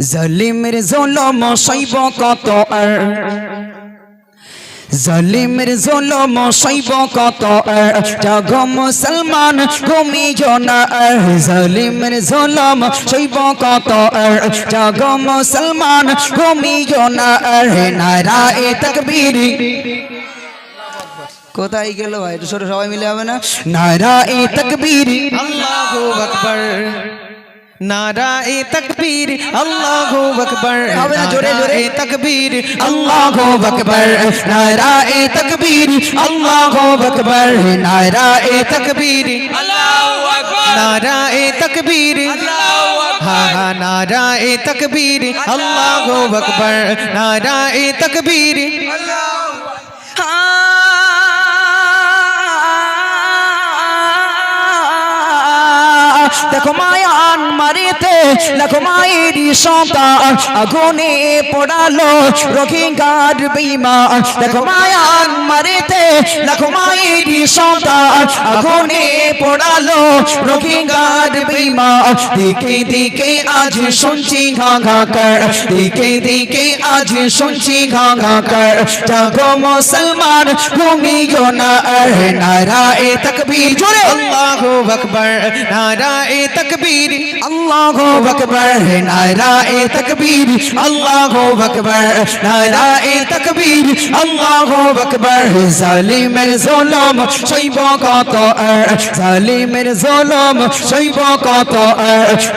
জালিমের জলম সইব কত আর? জালিমের জলম সইব কত জাগ মুসলমান ঘুমিও না আর। জলম সইব কত জাগ মুসলমান ঘুমিও না আর। নারায়ে তাকবীর। কোথায় গেল ভাই? সবাই মিলে হবে না? নারায়ে তাকবীর। আল্লাহু আকবার। নারায়ে তাকবীর আল্লাহু আকবার। হবে না, জোরে, জোরে। তাকবীর আল্লাহু আকবার। নারায়ে তাকবীর আল্লাহু আকবার। নারায়ে তাকবীর নারায়ে তাকবীর। হা হা নারায়ে তাকবীর আল্লাহু আকবার। নারায়ে তাকবীর। দেখো মায়ান মারিতে, দেখো মায়ের সন্তান আগুনে পড়ালো রোহিঙ্গার বিমা দেখো মায়ান মারিতে, দেখো মায়ের সন্তান আগুনে পড়ালো রোহিঙ্গার বিমা দিকে দিকে আজ শুনছি ঘাঘাকার, দিকে দিকে আজ শুনছি ঘাঘাকার। জাগো মুসলমান, ঘুমিও না, আর নারায়ে তাকবীর। জোরে! আল্লাহু আকবার, নারায়ে তাকবীর, আল্লাহু আকবার নারায়ে তাকবীর, আল্লাহু আকবার নারায়ে তাকবীর, আল্লাহু আকবার। জালিমের জুলুম সইব কত জালিমের জুলুম সইব কত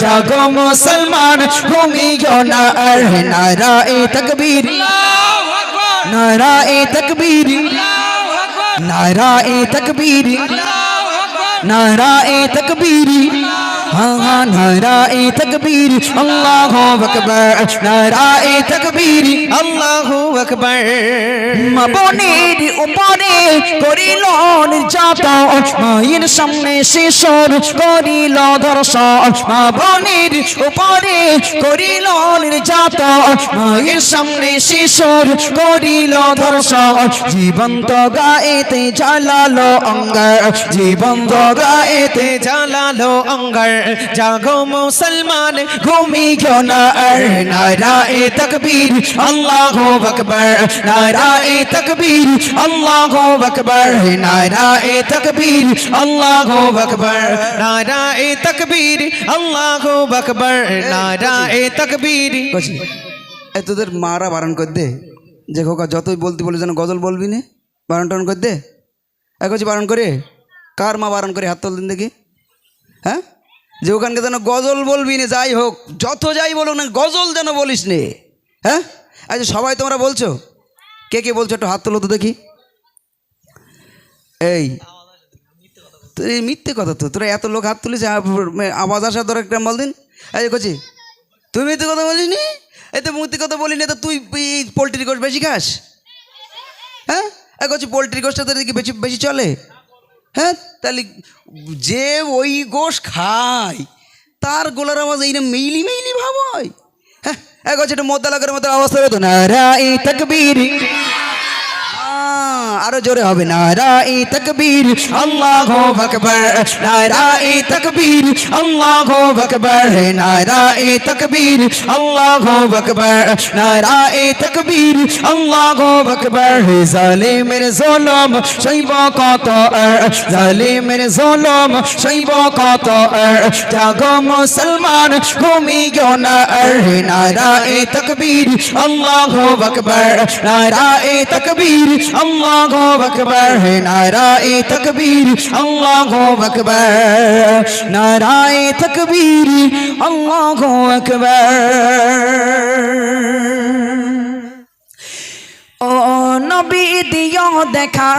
জাগো মুসলমান ঘুমিও না নারায়ে তাকবীর নারায়ে তাকবীর নারায়ে তাকবীর নারায়ে তাকবীর। हाँ हाँ नाराए तकबीर अल्लाह अकबर नाराए तकबीर আল্লাহু আকবার মবনের উপরে করিল নির্যাতন মায়ের সামনে শিশর করিল ধর্ষণ মবনের উপরে করিল নির্যাতন মায়ের সামনে শিশর করিল ধর্ষণ জীবন্ত গায়েতে জ্বালালো অঙ্গার জীবন্ত গায়েতে তে জালালো অঙ্গার জাগো মুসলমান ঘুমিও না আর নারায়ে তাকবীর, আল্লাহু আকবার, নারায়ে তাকবীর, আল্লাহু আকবার, নারায়ে তাকবীর, আল্লাহু আকবার, নারায়ে তাকবীর, আল্লাহু আকবার, নারায়ে তাকবীর। তোদের মারা বারণ কর দে। যে খোকা যতই বলতে বলে যেন গজল বলবি না, বারণ টারণ কর দে। এ কছি বারণ করে, কার মা বারণ করে হাত তোল দিন দেখি। হ্যাঁ? যে ওখানকে যেন গজল বলবি না, যাই হোক, যত যাই বলো না গজল যেন বলিস নে। হ্যাঁ? আচ্ছা সবাই তোমরা বলছো? কে কে বলছো? একটু হাত তোলো তো দেখি। এই এই মিথ্যে কথা তো, তোরা এত লোক হাত তুলিস আওয়াজ আসা ধর একটা বল দিন। এই কচি, তুই মিথ্যে কথা বলিস নি? এই তো মিথ্যে কথা বলি না, তো তুই এই পোলট্রি গোশ বেশি খাস? হ্যাঁ? এক কচি পোলট্রি গোশটা তোর দিকে বেশি বেশি চলে? হ্যাঁ তাহলে যে ওই গোশ খায় তার গোলার আওয়াজ এই না মেইলি মেইলি ভাব হয়? হ্যাঁ এক হচ্ছে একটা মোদ্দা লাগার মতো আওয়াজ হবে তো নারাই তকবীর। আহ, আরও জোরে হবে, নারাই তকবীর, আল্লাহ আকবার, নারাই তকবীর, আল্লাহ আকবার নারাই তকবীর, আল্লাহ আকবার, নারাই তকবীর, আল্লাহ আকবার জালিমের জুলুম সইব কত জালিমের জুলুম সইব কত জাগো মুসলমান ঘুমিও না নারাই তকবীর, আল্লাহ আকবার, নারাই তকবীর, আল্লাহ আকবার নারাই তকবীর আল্লাহ আকবার নারাই তকবীর আল্লাহ আকবার ও নবী দিও দেখা।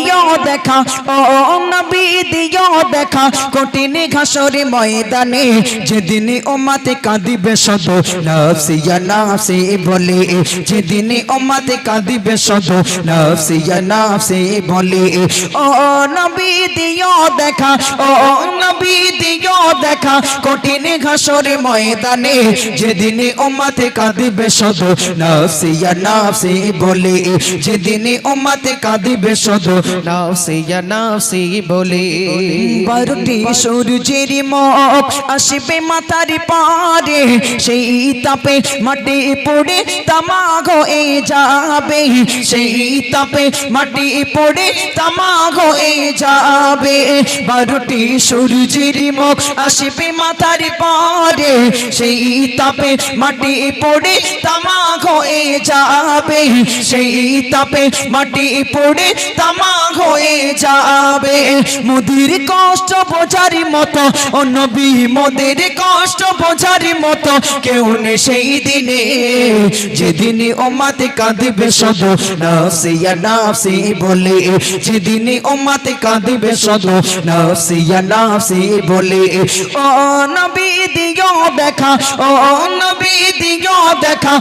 দিও দেখা, ও নবী দিও দেখা, কঠিন ঘাসরে ময়দানে যেদিন ওমাতে কাঁদিবে সদ, নফসিয়া নাফসি বলে, যেদিন ওমাতে কাঁদিবে সদ, নফসিয়া নাফসি বলে, ও নবী দিও দেখা, ও নবী দিও দেখা, কঠিন ঘাসর ময়দানে যেদিনে উম্মতে কাঁদিবে শুধু নাফসিয়া নাফসি বলে, যেদিনে উম্মতে কাঁদিবে শুধু নাফসিয়া নাফসি বলে। বারোটি সূর্যের মুখ আসবে মাথার পারে। সেই তাপে মাটি পড়ে তামাগ হয়ে যাবে। সেই তাপে মাটি পড়ে তামাগ হয়ে যাবে। সেই তাপে মাটি পড়ে তামাগ হয়ে যাবে। মোদির কষ্ট বোঝার মতো কষ্ট মতো, কেউ নেই সেই দিনে। যেদিনে ওমাতে কাঁদিবে নাফসি বলে। ওমাতে কাঁদিবে নাফসি বলে। ও দিও দেখা দিও দেখা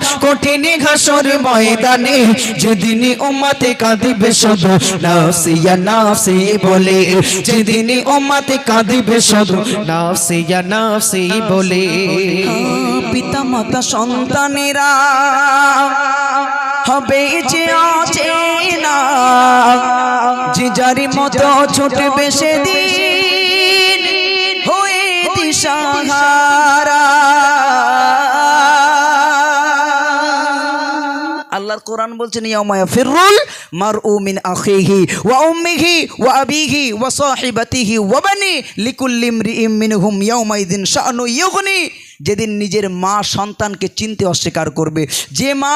ঘাসর ময়দানে। যেদিনে উম্মতে কাঁদিবে শুধু নাফসিয়া নাফসি বলে যেদিনে উম্মতে কাঁদিবে শুধু নাফসিয়া নাফসি বলে। পিতা, মাতা, সন্তানেরা, হবে যে আছে না, যে যারি মতো ছুটবে সেদিন। আল্লাহর কোরআন বলছেন ইয়ামায়া ফিরুল মারউ মিন আখিহি ওয়া উম্মিহি ওয়া আবিহি ওয়া সাহিবাতিহি ওয়া বানি লিকুল্লি ইমরিইম মিনহুম ইয়াউমাইদিন শাআনু ইউগনি। যেদিন নিজের মা সন্তানকে চিনতে অস্বীকার করবে। যে মা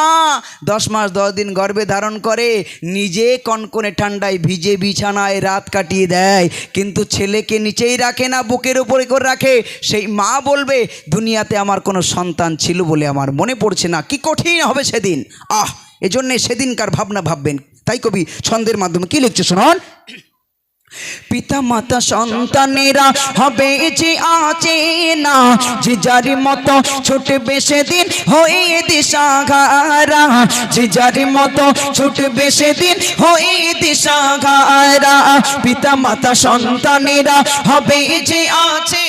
দশ মাস দশ দিন গর্ভে ধারণ করে, নিজে কনকনে ঠান্ডায় ভিজে বিছানায় রাত কাটিয়ে দেয়, কিন্তু ছেলেকে নিচেই রাখে না, বুকের উপরে করে রাখে, সেই মা বলবে, দুনিয়াতে আমার কোনো সন্তান ছিল বলে আমার মনে পড়ছে না। কি কঠিন হবে সেদিন। আহ! এজন্যে সেদিনকার ভাবনা ভাববেন। তাই কবি ছন্দের মাধ্যমে কি লিখছে শোনান? পিতা মাতা সন্তানেরা হবে যে আছে না, যে যার মতো ছুটবে সেদিন হয়ে দিশাঘারা। যে যার মতো ছুটবে সেদিন হয়ে দিশাঘারা। পিতা মাতা সন্তানেরা হবে যে আছে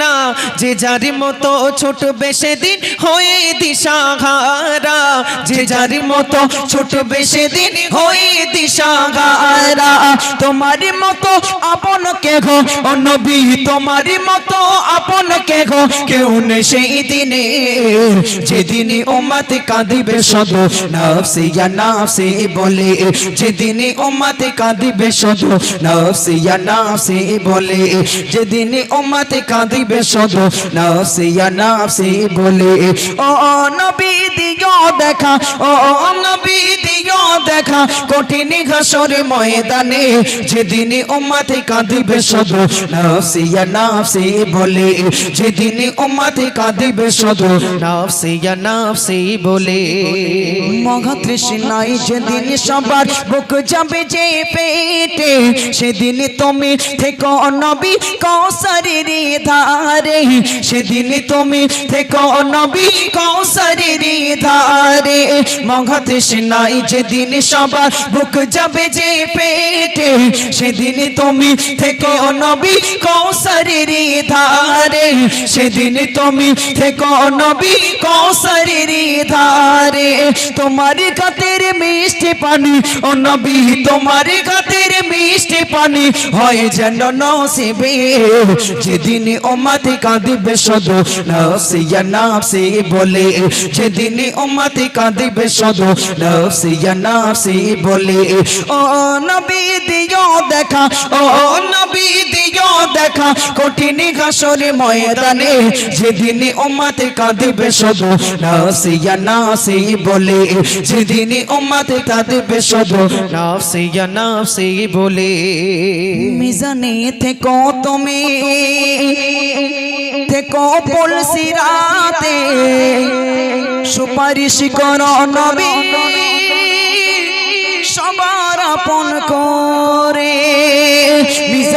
না যে যার মতো ছোট বেশে দিন হয়ে দিশাহারা। যে যার মতো ছোট বেশে দিন হয়ে দিশাহারা। তোমার মতো আপন কে গো ও নবী তোমার মতো আপন কে গো কেউ নেই সেই দিনে। যেদিনে উম্মতে কাঁদিবে শুধু নাফসিয়া নাফসি বলে। যেদিনে উম্মতে কাঁদিবে শুধু নাফসিয়া নাফসি বলে। যেদিনে উম্মতে কাঁদিবে শুধু নাফসিয়া নাফসি বলে। ও নবী দিও দেখা। ও নবী দেখা কঠিন ঘাসর ময়দানে যেদিনে উম্মতে কাঁদিবে শুধু নাফসিয়া নাফসি বলে। যেদিনে উম্মতে কাঁদিবে শুধু নাফসিয়া নাফসি বলে। তৃষ্ণাই যেদিন সবার বুক যাবে যে পেটে, সেদিন তুমি থেকো নবী ধারে। সেদিন তুমি থেকো নবী ধারে। মঘা যেদিন সবার বুক যাবে যে পেটে, সেদিন তুমি থেকো নবী কৌসারের ধারে, সেদিন তুমি থেকো নবী কৌসারের ধারে। তোমার কাতের মিষ্টি পানি, ও নবী, তোমার কাতের মিষ্টি পানি, হয় যেন নসিবে। যেদিন ওমাতে কাঁদিবে শুধু নফসিয়া নফসি বলে। যেদিন ওমাতে কাঁদিবে শুধু নফসিয়া নফসি বলে, ও নবী, দিও দেখা, ও নবী, দিও দেখা, কঠিন ঘাসর ময়দানে যেদিন ওমাতে কাঁদিবে শুধু নফসিয়া নফসি বলে, যেদিন ওমাতে কাঁদিবে শুধু নফসিয়া নফসি বলে। মিজানে থেকো তুমি, থেকো পলসি রাতে, সুপারিশ করো নবী। আপন করে।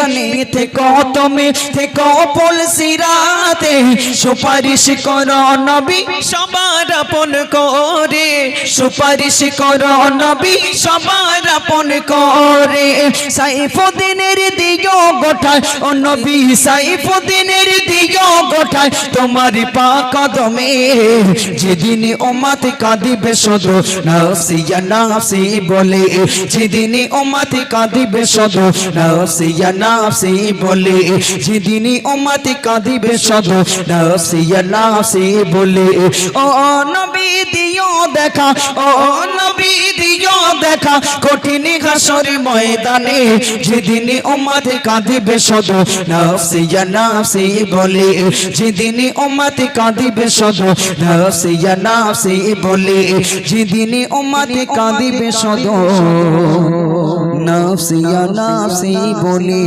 জানে থেকো তুমি থেকো পুলসিরাতে সুপারিশ করো নবী সবার আপন করে। সুপারিশ করো নবী সবার আপন করে। সাইফুদ্দিনের দিও গোঠায়, ও নবী সাইফুদ্দিনের দিও গোঠায়, তোমার পা কদমে যেদিন ওমাতে কাঁদিবে শুধু নাফসিয়া নাফসি বলে। যেদিন ওমাতে কাঁদিবে শুধু নাফসিয়া নাফসি বলে যেদিন ওমাতে কাঁদিবে শুধু নাফসিয়া নাফসি বলে, ও নবী দিও দেখা, ও নবী দিও দেখা, কঠিন ঘাসর ময়দানে যেদিন ওমাতে কাঁদিবে শুধু নাফসিয়া নাফসি বলে যেদিন ওমাতে কাঁদিবে শুধু নাফসিয়া নাফসি বলে যেদিন ওমাতে কাঁদিবে শুধু নাফসিয়া নাফসি বলে।